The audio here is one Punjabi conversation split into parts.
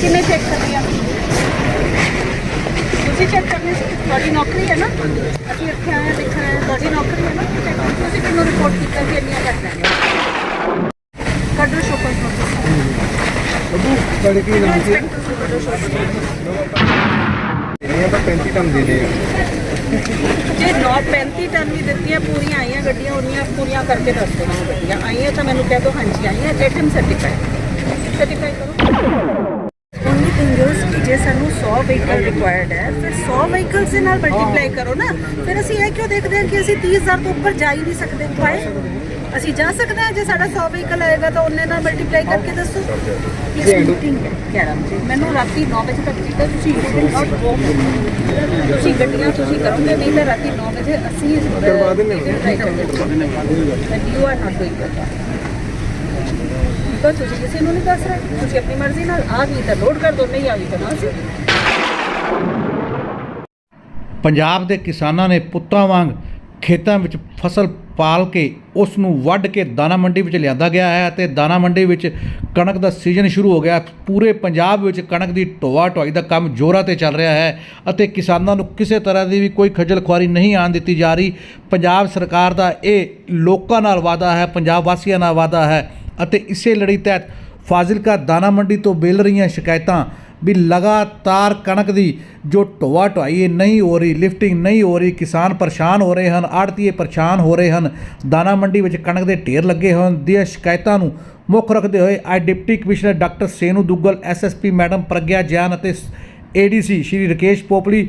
ਕਿੰਨੇ ਚੈੱਕ ਕਰਨੀ ਆ? ਤੁਸੀਂ ਚੈੱਕ ਕਰਨੀ ਸੀ ਤੁਹਾਡੀ ਨੌਕਰੀ ਹੈ ਨਾ? ਅਸੀਂ ਇੱਥੇ ਆਏ ਹਾਂ ਦੇਖਣ ਆਏ ਹਾਂ, ਤੁਹਾਡੀ ਨੌਕਰੀ ਹੈ ਨਾ? check ਕਰਨੀ। ਤੁਸੀਂ ਕਿੰਨੂੰ ਰਿਪੋਰਟ ਕੀਤਾ ਕਿ ਇੰਨੀਆਂ ਘੱਟ ਹੈ? ਕੱਢੋ ਸ਼ੋਕਰ ਬੱਬੂ ਤੁਹਾਡੇ ਕੀ ਨਾਮ ਸੀ? ਇੰਸਪੈਕਟਰ ਨੂੰ ਕੱਢੋ ਸ਼ੋਕਰ ਇਹ ਤਾਂ 35 ਟਨ ਦੇ ਦੇ ਜੇ 935 ਟਨ ਵੀ ਦਿੱਤੀਆਂ ਪੂਰੀਆਂ ਆਈਆਂ ਗੱਡੀਆਂ ਉਨੀਆਂ ਪੂਰੀਆਂ ਕਰਕੇ ਦੱਸ ਦੇਣਾ ਉਹ ਗੱਡੀਆਂ ਆਈਆਂ ਤਾਂ ਮੈਨੂੰ ਕਹਿ ਦਿਓ ਹਾਂਜੀ ਆਈਆਂ ਐਟਮ ਸਰਟੀਫਾਈਡ ਸਰਟੀਫਾਈ ਕਰੋ। ਇਜ਼ ਕਿ ਜੇ ਸਾਨੂੰ 100 ਵਹੀਕਲ ਰਿਕੁਆਇਰਡ ਹੈ ਫਿਰ 100 ਵਹੀਕਲਸ ਦੇ ਨਾਲ ਮਲਟੀਪਲਾਈ ਕਰੋ ਨਾ ਫਿਰ ਅਸੀਂ ਇਹ ਕਿਉਂ ਦੇਖਦੇ ਹਾਂ ਕਿ ਅਸੀਂ 30000 ਤੋਂ ਉੱਪਰ ਜਾ ਹੀ ਨਹੀਂ ਸਕਦੇ? ਵਾਈ ਅਸੀਂ ਜਾ ਸਕਦੇ ਹਾਂ ਜੇ ਸਾਡਾ 100 ਵਹੀਕਲ ਆਏਗਾ ਤਾਂ ਉਹਨੇ ਨਾਲ ਮਲਟੀਪਲਾਈ ਕਰਕੇ ਦੱਸੋ। ਇਸ ਮੀਟਿੰਗ ਹੈ। ਕੈਰਮ ਜੀ ਮੈਨੂੰ ਰਾਤੀ 9 ਵਜੇ ਤੱਕ ਚਾਹੀਦਾ ਤੁਸੀਂ ਯੂ ਨਾਟ ਗੋ ਤੁਸੀਂ ਗੱਡੀਆਂ ਤੁਸੀਂ ਕਰੋਗੇ ਨਹੀਂ ਤਾਂ ਰਾਤੀ 9 ਵਜੇ ਅਸੀਂ ਇਸ ਕਰਵਾ ਦਿੰਦੇ ਹਾਂ। But you are not doing that because ਤੁਸੀਂ ਕਿਸੇ ਨੂੰ ਨਹੀਂ ਦੱਸ ਰਹੇ। ਤੁਸੀਂ ਆਪਣੀ ਮਰਜ਼ੀ ਨਾਲ ਆ ਗਈ ਤਾਂ ਲੋਡ ਕਰ ਦੋ ਨਹੀਂ ਆ ਗਈ ਤਾਂ ਨਾ ਸੀ। ਪੰਜਾਬ ਦੇ ਕਿਸਾਨਾਂ ਨੇ ਪੁੱਤਾਂ ਵਾਂਗ ਖੇਤਾਂ ਵਿੱਚ ਫਸਲ ਪਾਲ ਕੇ ਉਸ ਨੂੰ ਵੱਢ ਕੇ ਦਾਣਾ ਮੰਡੀ ਵਿੱਚ ਲਿਆਂਦਾ ਗਿਆ ਹੈ ਅਤੇ ਦਾਣਾ ਮੰਡੀ ਵਿੱਚ ਕਣਕ ਦਾ ਸੀਜ਼ਨ ਸ਼ੁਰੂ ਹੋ ਗਿਆ। ਪੂਰੇ ਪੰਜਾਬ ਵਿੱਚ ਕਣਕ ਦੀ ਢੋਆ ਢੁਆਈ ਦਾ ਕੰਮ ਜ਼ੋਰਾਂ ਤੇ ਚੱਲ ਰਿਹਾ ਹੈ ਅਤੇ ਕਿਸਾਨਾਂ ਨੂੰ ਕਿਸੇ ਤਰ੍ਹਾਂ ਦੀ ਵੀ ਕੋਈ ਖੱਜਲ ਖੁਆਰੀ ਨਹੀਂ ਆਉਣ ਦਿੱਤੀ ਜਾ ਰਹੀ। ਪੰਜਾਬ ਸਰਕਾਰ ਦਾ ਇਹ ਲੋਕਾਂ ਨਾਲ ਵਾਅਦਾ ਹੈ, ਪੰਜਾਬ ਵਾਸੀਆਂ ਨਾਲ ਵਾਅਦਾ ਹੈ। ਅਤੇ ਇਸੇ ਲੜੀ ਤਹਿਤ ਫਾਜ਼ਿਲਕਾ ਦਾਣਾ ਮੰਡੀ ਤੋਂ ਮਿਲ ਰਹੀਆਂ ਸ਼ਿਕਾਇਤਾਂ ਵੀ ਲਗਾਤਾਰ ਕਣਕ ਦੀ ਜੋ ਢੋਆ ਢੁਆਈ ਨਹੀਂ ਹੋ ਰਹੀ, ਲਿਫਟਿੰਗ ਨਹੀਂ ਹੋ ਰਹੀ, ਕਿਸਾਨ ਪਰੇਸ਼ਾਨ ਹੋ ਰਹੇ ਹਨ, ਆੜਤੀਏ ਪਰੇਸ਼ਾਨ ਹੋ ਰਹੇ ਹਨ। ਦਾਣਾ ਮੰਡੀ ਵਿੱਚ ਕਣਕ ਦੇ ਢੇਰ ਲੱਗੇ ਹੋਣ ਦੀਆਂ ਸ਼ਿਕਾਇਤਾਂ ਨੂੰ ਮੁੱਖ ਰੱਖਦੇ ਹੋਏ ਅੱਜ deputy commissioner doctor Senu Duggal SSP madam Pragya Jain ਅਤੇ ਏਡੀਸੀ ਸ਼੍ਰੀ ਰਕੇਸ਼ ਪੋਪਲੀ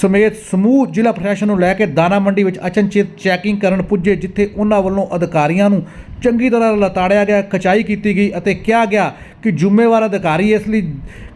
ਸਮੇਤ ਸਮੂਹ ਜ਼ਿਲ੍ਹਾ ਪ੍ਰਸ਼ਾਸਨ ਨੂੰ ਲੈ ਕੇ ਦਾਣਾ ਮੰਡੀ ਵਿੱਚ ਅਚਨਚੇਤ ਚੈਕਿੰਗ ਕਰਨ ਪੁੱਜੇ, ਜਿੱਥੇ ਉਹਨਾਂ ਵੱਲੋਂ ਅਧਿਕਾਰੀਆਂ ਨੂੰ ਚੰਗੀ ਤਰ੍ਹਾਂ ਲਤਾੜਿਆ ਗਿਆ, ਖਚਾਈ ਕੀਤੀ ਗਈ ਅਤੇ ਕਿਹਾ ਗਿਆ ਕਿ ਜ਼ਿੰਮੇਵਾਰ ਅਧਿਕਾਰੀ ਇਸ ਲਈ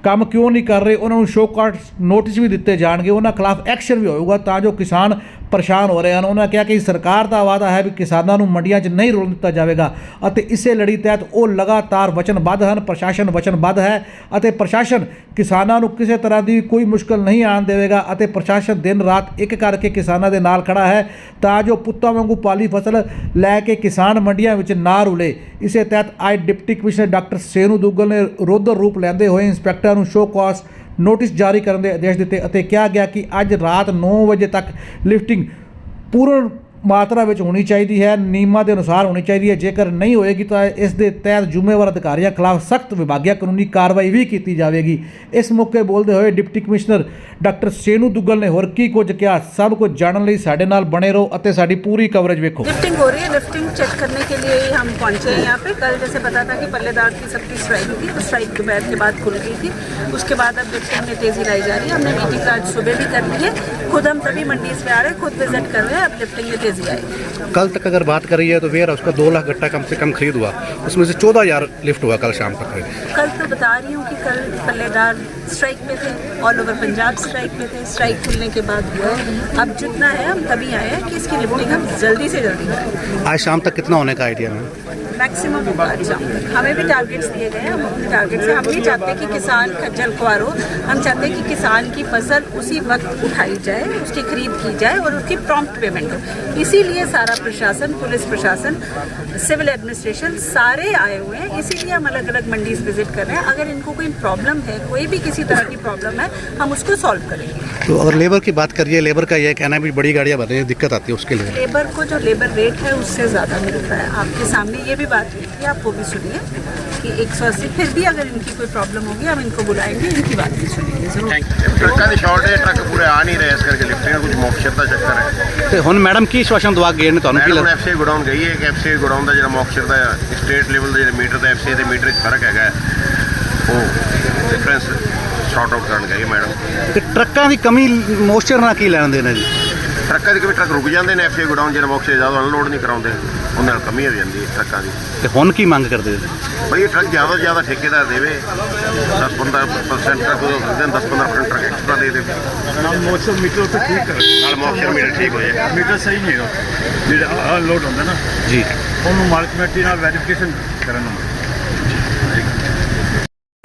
ਕੰਮ ਕਿਉਂ ਨਹੀਂ ਕਰ ਰਹੇ, ਉਹਨਾਂ ਨੂੰ ਸ਼ੋਕਾਟ ਨੋਟਿਸ ਵੀ ਦਿੱਤੇ ਜਾਣਗੇ, ਉਹਨਾਂ ਖਿਲਾਫ ਐਕਸ਼ਨ ਵੀ ਹੋਊਗਾ ਤਾਂ ਜੋ ਕਿਸਾਨ ਪਰੇਸ਼ਾਨ ਹੋ ਰਹੇ ਹਨ। ਉਹਨਾਂ ਕਿਹਾ ਕਿ ਸਰਕਾਰ ਦਾ ਵਾਅਦਾ ਹੈ ਵੀ ਕਿਸਾਨਾਂ ਨੂੰ ਮੰਡੀਆਂ 'ਚ ਨਹੀਂ ਰੋਲ ਦਿੱਤਾ ਜਾਵੇਗਾ ਅਤੇ ਇਸੇ ਲੜੀ ਤਹਿਤ ਉਹ ਲਗਾਤਾਰ ਵਚਨਬੱਧ ਹਨ। ਪ੍ਰਸ਼ਾਸਨ ਵਚਨਬੱਧ ਹੈ ਅਤੇ ਪ੍ਰਸ਼ਾਸਨ ਕਿਸਾਨਾਂ ਨੂੰ ਕਿਸੇ ਤਰ੍ਹਾਂ ਦੀ ਕੋਈ ਮੁਸ਼ਕਲ ਨਹੀਂ ਆਉਣ ਦੇਵੇਗਾ ਅਤੇ ਪ੍ਰਸ਼ਾਸਨ ਦਿਨ ਰਾਤ ਇੱਕ ਕਰਕੇ ਕਿਸਾਨਾਂ ਦੇ ਨਾਲ ਖੜਾ ਹੈ ਤਾਂ ਜੋ ਪੁੱਤਾਂ ਵਾਂਗੂ ਪਾਲੀ ਫਸਲ ਲੈ ਕੇ ਕਿਸਾਨ ਮੰਡੀਆਂ ਵਿੱਚ ਨਾ ਰੁਲੇ। ਇਸੇ ਤਹਿਤ ਅੱਜ deputy commissioner doctor Senu Duggal ਨੇ ਰੋਦਰ ਰੂਪ ਲੈਂਦੇ ਹੋਏ ਇੰਸਪੈਕਟਰ ਨੂੰ ਸ਼ੋਅ ਕਾਸ ਨੋਟਿਸ ਜਾਰੀ ਕਰਨ ਦੇ ਆਦੇਸ਼ ਦਿੱਤੇ ਅਤੇ ਕਿਹਾ ਗਿਆ ਕਿ ਅੱਜ ਰਾਤ 9 ਵਜੇ ਤੱਕ ਲਿਫਟਿੰਗ ਪੂਰਨ ਮਾਤਰਾ ਵਿੱਚ ਹੋਣੀ ਚਾਹੀਦੀ ਹੈ, ਨਿਯਮਾਂ ਦੇ ਅਨੁਸਾਰ ਹੋਣੀ ਚਾਹੀਦੀ ਹੈ। ਜੇਕਰ ਨਹੀਂ ਹੋਏਗੀ ਤਾਂ ਇਸ ਦੇ ਤਹਿਤ ਜ਼ਿੰਮੇਵਾਰ ਅਧਿਕਾਰੀਆਂ ਖਿਲਾਫ ਸਖਤ ਵਿਭਾਗੀ ਕਾਨੂੰਨੀ ਕਾਰਵਾਈ ਵੀ ਕੀਤੀ ਜਾਵੇਗੀ। ਇਸ ਮੌਕੇ ਬੋਲਦੇ ਹੋਏ deputy commissioner doctor Senu Duggal ਨੇ ਹੋਰ ਕੀ ਕੁਝ ਕਿਹਾ, ਸਭ ਕੁਝ ਜਾਣਨ ਲਈ ਸਾਡੇ ਨਾਲ ਬਣੇ ਰਹੋ ਅਤੇ ਸਾਡੀ ਪੂਰੀ ਕਵਰੇਜ ਵੇਖੋ। लिफ्टिंग हो रही है लिफ्टिंग चेक करने के लिए ही हम पहुंचे हैं यहाँ पे कल जैसे पता था कि पल्लेदार की सबकी स्ट्राइक हुई थी तो स्ट्राइक दोपहर के बाद खुल गई थी उसके बाद अब लिफ्टिंग में तेजी लाई जा रही है हमने मीटिंग आज सुबह भी कर ली है खुद हम सभी मंडीज पे आ रहे हैं खुद विज़िट कर रहे हैं अब लिफ्टिंग में तेज़ी आएगी कल तक अगर बात करी है तो वेयर हाउस का दो लाख गट्टा कम से कम खरीद हुआ। उसमें से चौदह हज़ार लिफ्ट हुआ कल शाम तक। कल तो बता रही हूँ कि कल पल्लेदार स्ट्राइक पे थे ऑल ओवर पंजाब स्ट्राइक पे थे स्ट्राइक खुलने के बाद हुआ। अब जितना है हम तभी आए हैं कि इसकी लिफ्टिंग हम जल्दी से जल्दी करें। आज शाम तक कितना होने का आइडिया है? मैक्सिमम आज हमें भी टारगेट्स दिए गए हैं हम अपने टारगेट से हम नहीं चाहते कि किसान खज्जल खुआर हो। हम चाहते हैं कि किसान की फ़सल उसी वक्त उठाई जाए उसकी खरीद की जाए और उसकी प्रॉम्प्ट पेमेंट हो। इसीलिए सारा प्रशासन पुलिस प्रशासन सिविल एडमिनिस्ट्रेशन सारे आए हुए हैं। इसीलिए हम अलग अलग मंडीज विज़िट कर रहे हैं। अगर इनको कोई प्रॉब्लम है कोई भी किसी तरह की प्रॉब्लम है हम उसको सॉल्व करेंगे। तो अगर लेबर की बात करिए लेबर का यह कहना भी बड़ी गाड़ियाँ भर रही है दिक्कत आती है उसके लिए। लेबर को जो लेबर रेट है उससे ज़्यादा मिलता है। आपके सामने ये भी बात हुई थी आप वो भी सुनिए कि एक सौ अस्सी फिर भी अगर इनकी कोई प्रॉब्लम होगी हम इनको बुलाएंगे इनकी बात भी सुनेंगे जरूर ਟਰੱਕਾਂ ਦੀ ਸ਼ਾਰਟੇਜ ਟਰੱਕ ਪੂਰੇ ਆ ਨਹੀਂ ਰਹੇ ਇਸ ਕਰਕੇ ਲਿਫਟਿੰਗ ਕੁਝ ਮੌਕਸ਼ਰ ਦਾ ਚੱਕਰ ਹੈ ਤੇ ਹੁਣ ਮੈਡਮ ਕੀ ਸ਼ਵਾਸ਼ਨ ਦਵਾ ਗਏ ਨੇ ਤੁਹਾਨੂੰ ਕੀ ਮੈਡਮ ਲੱਗਦਾ ਐਫਸੀ ਗੋਡਾਊਨ ਗਈ ਹੈ ਕਿ ਐਫਸੀ ਗੋਡਾਊਨ ਦਾ ਜਿਹੜਾ ਮੌਕਸ਼ਰ ਦਾ ਸਟੇਟ ਲੈਵਲ ਦਾ ਜਿਹੜਾ ਮੀਟਰ ਦਾ ਐਫਸੀ ਦੇ ਮੀਟਰ 'ਚ ਫਰਕ ਹੈਗਾ ਹੈ, ਉਹ ਡਿਫਰੈਂਸ ਸ਼ਾਰਟ ਆਊਟ ਕਰਨ ਗਈ ਮੈਡਮ ਤੇ ਟਰੱਕਾਂ ਦੀ ਕਮੀ ਮੋਇਸਚਰ ਨਾਲ ਕੀ ਲੈਣ ਦੇਣਾ ਜੀ ਟਰੱਕਾਂ ਦੇ ਕੋਈ ਟਰੱਕ ਰੁਕ ਜਾਂਦੇ ਨੇ? ਐਫਏ ਗੋਡਾਊਨ ਜਿਹੜਾ ਮੌਕੇ ਜ਼ਿਆਦਾ ਅਨਲੋਡ ਨਹੀਂ ਕਰਾਉਂਦੇ ਉਹਨਾਂ ਨਾਲ ਕਮੀ ਹੋ ਜਾਂਦੀ ਹੈ ਟਰੱਕਾਂ ਦੀ। ਤੇ ਹੁਣ ਕੀ ਮੰਗ ਕਰਦੇ ਹੋ? ਬਈ ਇਹ ਟਰੱਕ ਜ਼ਿਆਦਾ ਤੋਂ ਜ਼ਿਆਦਾ ਠੇਕੇਦਾਰ ਦੇਵੇ। 10-15% ਟਰੱਕ ਉਹ ਦਿਨ 10-15% ਟਰੱਕ ਐਕਸਟਰਾ ਦੇ ਦੇਵੇ। ਨਾਲ ਮੌਸਮ ਮੀਟਰ ਤੇ ਠੀਕ ਕਰ। ਨਾਲ ਮੌਸਮ ਮੀਟਰ ਠੀਕ ਹੋ ਜਾਏ। ਮੀਟਰ ਸਹੀ ਨਹੀਂ ਹੋ ਜਿਹੜਾ ਅਨਲੋਡ ਹੁੰਦਾ ਨਾ ਜੀ। ਉਹਨੂੰ ਮਾਲਕ ਕਮੇਟੀ ਨਾਲ ਵੈਰੀਫਿਕੇਸ਼ਨ ਕਰਨ